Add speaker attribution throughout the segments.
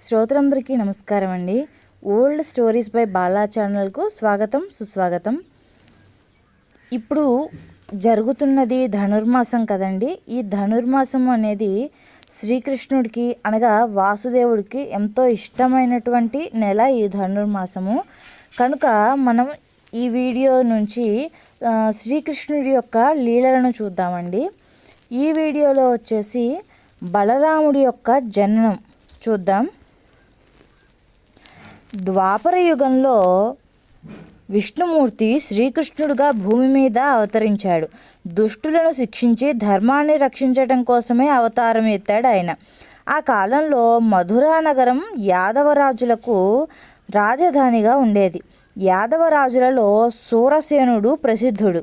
Speaker 1: శ్రోతలందరికీ నమస్కారం అండి ఓల్డ్ స్టోరీస్ బై బాలా ఛానల్కు స్వాగతం సుస్వాగతం. ఇప్పుడు జరుగుతున్నది ధనుర్మాసం కదండి. ఈ ధనుర్మాసం అనేది శ్రీకృష్ణుడికి అనగా వాసుదేవుడికి ఎంతో ఇష్టమైనటువంటి నెల ఈ ధనుర్మాసము. కనుక మనం ఈ వీడియో నుంచి శ్రీకృష్ణుడి యొక్క లీలలను చూద్దామండి. ఈ వీడియోలో వచ్చేసి బలరాముడి యొక్క జననం చూద్దాం. ద్వాపర యుగంలో విష్ణుమూర్తి శ్రీకృష్ణుడుగా భూమి మీద అవతరించాడు. దుష్టులను శిక్షించి ధర్మాన్ని రక్షించటం కోసమే అవతారం ఎత్తాడు ఆయన. ఆ కాలంలో మధురా నగరం యాదవరాజులకు రాజధానిగా ఉండేది. యాదవరాజులలో సూరసేనుడు ప్రసిద్ధుడు.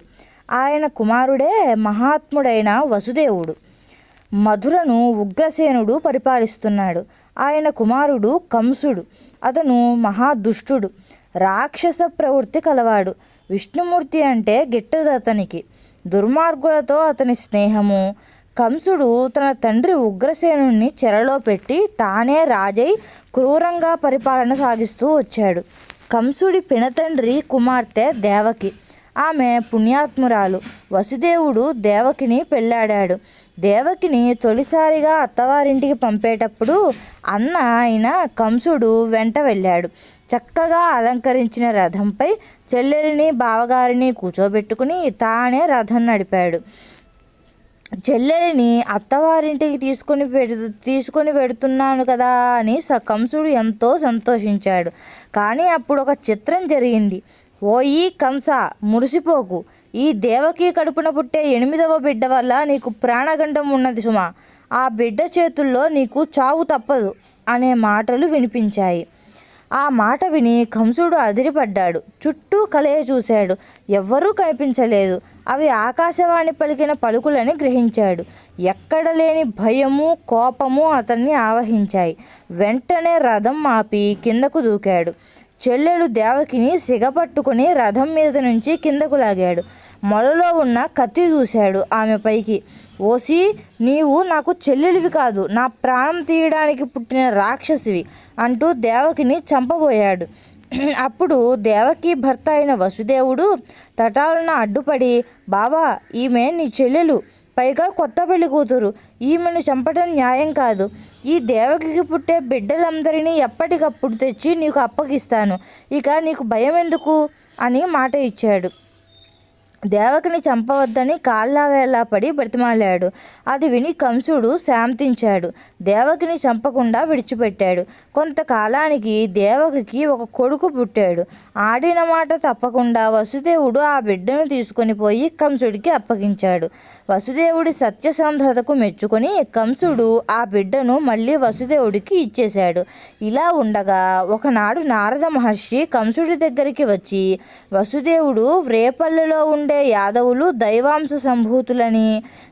Speaker 1: ఆయన కుమారుడే మహాత్ముడైన వసుదేవుడు. మధురను ఉగ్రసేనుడు పరిపాలిస్తున్నాడు. ఆయన కుమారుడు కంసుడు. అతను మహాదుష్టుడు రాక్షస ప్రవృత్తి కలవాడు. విష్ణుమూర్తి అంటే గిట్టదు అతనికి. దుర్మార్గులతో అతని స్నేహము. కంసుడు తన తండ్రి ఉగ్రసేనుణ్ణి చెరలో పెట్టి తానే రాజై క్రూరంగా పరిపాలన సాగిస్తూ వచ్చాడు. కంసుడి పినతండ్రి కుమార్తె దేవకి. ఆమె పుణ్యాత్మురాలు. వసుదేవుడు దేవకిని పెళ్ళాడాడు దేవకిని తొలిసారిగా అత్తవారింటికి పంపేటప్పుడు అన్న అయిన కంసుడు వెంట వెళ్ళాడు. చక్కగా అలంకరించిన రథంపై చెల్లెలిని బావగారిని కూర్చోబెట్టుకుని తానే రథం నడిపాడు. చెల్లెలిని అత్తవారింటికి తీసుకొని పెడు తీసుకొని పెడుతున్నాను కదా అని స కంసుడు ఎంతో సంతోషించాడు. కానీ అప్పుడు ఒక చిత్రం జరిగింది. ఓయి కంస మురిసిపోకు. ఈ దేవకి కడుపున పుట్టే ఎనిమిదవ బిడ్డ వల్ల నీకు ప్రాణగండం ఉన్నది సుమా. ఆ బిడ్డ చేతుల్లో నీకు చావు తప్పదు అనే మాటలు వినిపించాయి. ఆ మాట విని కంసుడు అదిరిపడ్డాడు. చుట్టూ కలయ చూశాడు. ఎవ్వరూ కనిపించలేదు. అవి ఆకాశవాణి పలికిన పలుకులని గ్రహించాడు. ఎక్కడ లేని భయము కోపము అతన్ని ఆవహించాయి. వెంటనే రథం ఆపి కిందకు దూకాడు. చెల్లెలు దేవకిని సిగపట్టుకుని రథం మీద నుంచి కిందకు లాగాడు. మొలలో ఉన్న కత్తి చూశాడు ఆమె పైకి. ఓసి నీవు నాకు చెల్లెలివి కాదు నా ప్రాణం తీయడానికి పుట్టిన రాక్షసివి అంటూ దేవకిని చంపబోయాడు. అప్పుడు దేవకి భర్త అయిన వసుదేవుడు తటాలను అడ్డుపడి బావా ఈమె నీ చెల్లెలు. పైగా కొత్త పెళ్ళి కూతురు. ఈమెను చంపడం న్యాయం కాదు. ఈ దేవకికి పుట్టే బిడ్డలందరినీ ఎప్పటికప్పుడు తెచ్చి నీకు అప్పగిస్తాను. ఇక నీకు భయం ఎందుకు అని మాట ఇచ్చాడు. దేవకిని చంపవద్దని కాళ్ళవేలా పడి బ్రతిమాలాడు. అది విని కంసుడు శాంతించాడు. దేవకిని చంపకుండా విడిచిపెట్టాడు. కొంతకాలానికి దేవకికి ఒక కొడుకు పుట్టాడు. ఆడిన మాట తప్పకుండా వసుదేవుడు ఆ బిడ్డను తీసుకొని పోయి కంసుడికి అప్పగించాడు. వసుదేవుడి సత్యసంధతకు మెచ్చుకొని కంసుడు ఆ బిడ్డను మళ్ళీ వసుదేవుడికి ఇచ్చేశాడు. ఇలా ఉండగా ఒకనాడు నారద మహర్షి కంసుడి దగ్గరికి వచ్చి వసుదేవుడు రేపల్లెలో ఉండే యాదవులు దైవాంశ సంభూతులని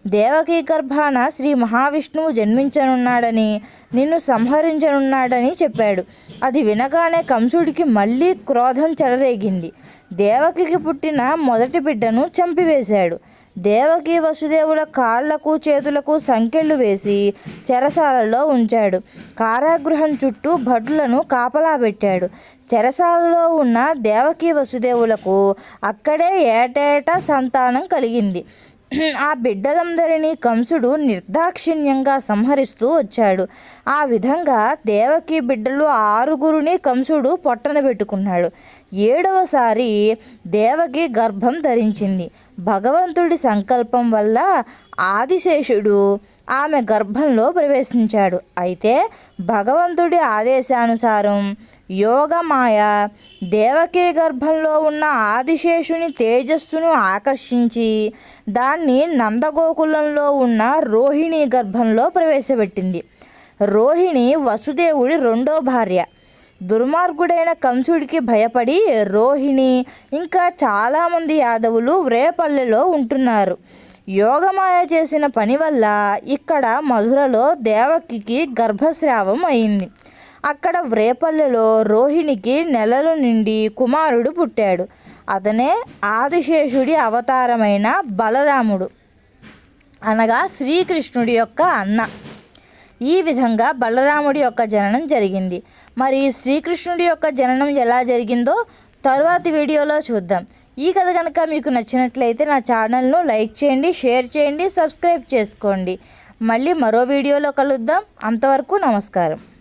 Speaker 1: దేవకీ గర్భాన శ్రీ మహావిష్ణువు జన్మించనున్నాడని నిన్ను సంహరించనున్నాడని చెప్పాడు. అది వినగానే కంసుడికి మళ్ళీ క్రోధం చెలరేగింది. దేవకికి పుట్టిన మొదటి బిడ్డను చంపివేశాడు. దేవకి వసుదేవుల కాళ్ళకు చేతులకు సంకెళ్ళు వేసి చెరసాలలో ఉంచాడు. కారాగృహం చుట్టూ భటులను కాపలా పెట్టాడు. చెరసాలలో ఉన్న దేవకి వసుదేవులకు అక్కడే ఏటేటా సంతానం కలిగింది. ఆ బిడ్డలందరినీ కంసుడు నిర్దాక్షిణ్యంగా సంహరిస్తూ వచ్చాడు. ఆ విధంగా దేవకి బిడ్డలు ఆరుగురిని కంసుడు పొట్టన పెట్టుకున్నాడు. ఏడవసారి దేవకి గర్భం ధరించింది. భగవంతుడి సంకల్పం వల్ల ఆదిశేషుడు ఆమె గర్భంలో ప్రవేశించాడు. అయితే భగవంతుడి ఆదేశానుసారం యోగమాయ. దేవకీ గర్భంలో ఉన్న ఆదిశేషుని తేజస్సును ఆకర్షించి దాన్ని నందగోకులంలో ఉన్న రోహిణి గర్భంలో ప్రవేశపెట్టింది. రోహిణి వసుదేవుడి రెండో భార్య. దుర్మార్గుడైన కంసుడికి భయపడి రోహిణి ఇంకా చాలామంది యాదవులు వ్రేపల్లెలో ఉంటున్నారు. యోగమాయ చేసిన పని వల్ల ఇక్కడ మధురలో దేవకికి గర్భస్రావం అయింది. అక్కడ వ్రేపల్లెలో రోహిణికి నెలలు నిండి కుమారుడు పుట్టాడు. అతనే ఆదిశేషుడి అవతారమైన బలరాముడు. అనగా శ్రీకృష్ణుడి యొక్క అన్న. ఈ విధంగా బలరాముడి యొక్క జననం జరిగింది. మరి శ్రీకృష్ణుడి యొక్క జననం ఎలా జరిగిందో తరువాతి వీడియోలో చూద్దాం. ఈ కథ కనుక మీకు నచ్చినట్లయితే నా ఛానల్ను లైక్ చేయండి షేర్ చేయండి సబ్స్క్రైబ్ చేసుకోండి. మళ్ళీ మరో వీడియోలో కలుద్దాం. అంతవరకు నమస్కారం.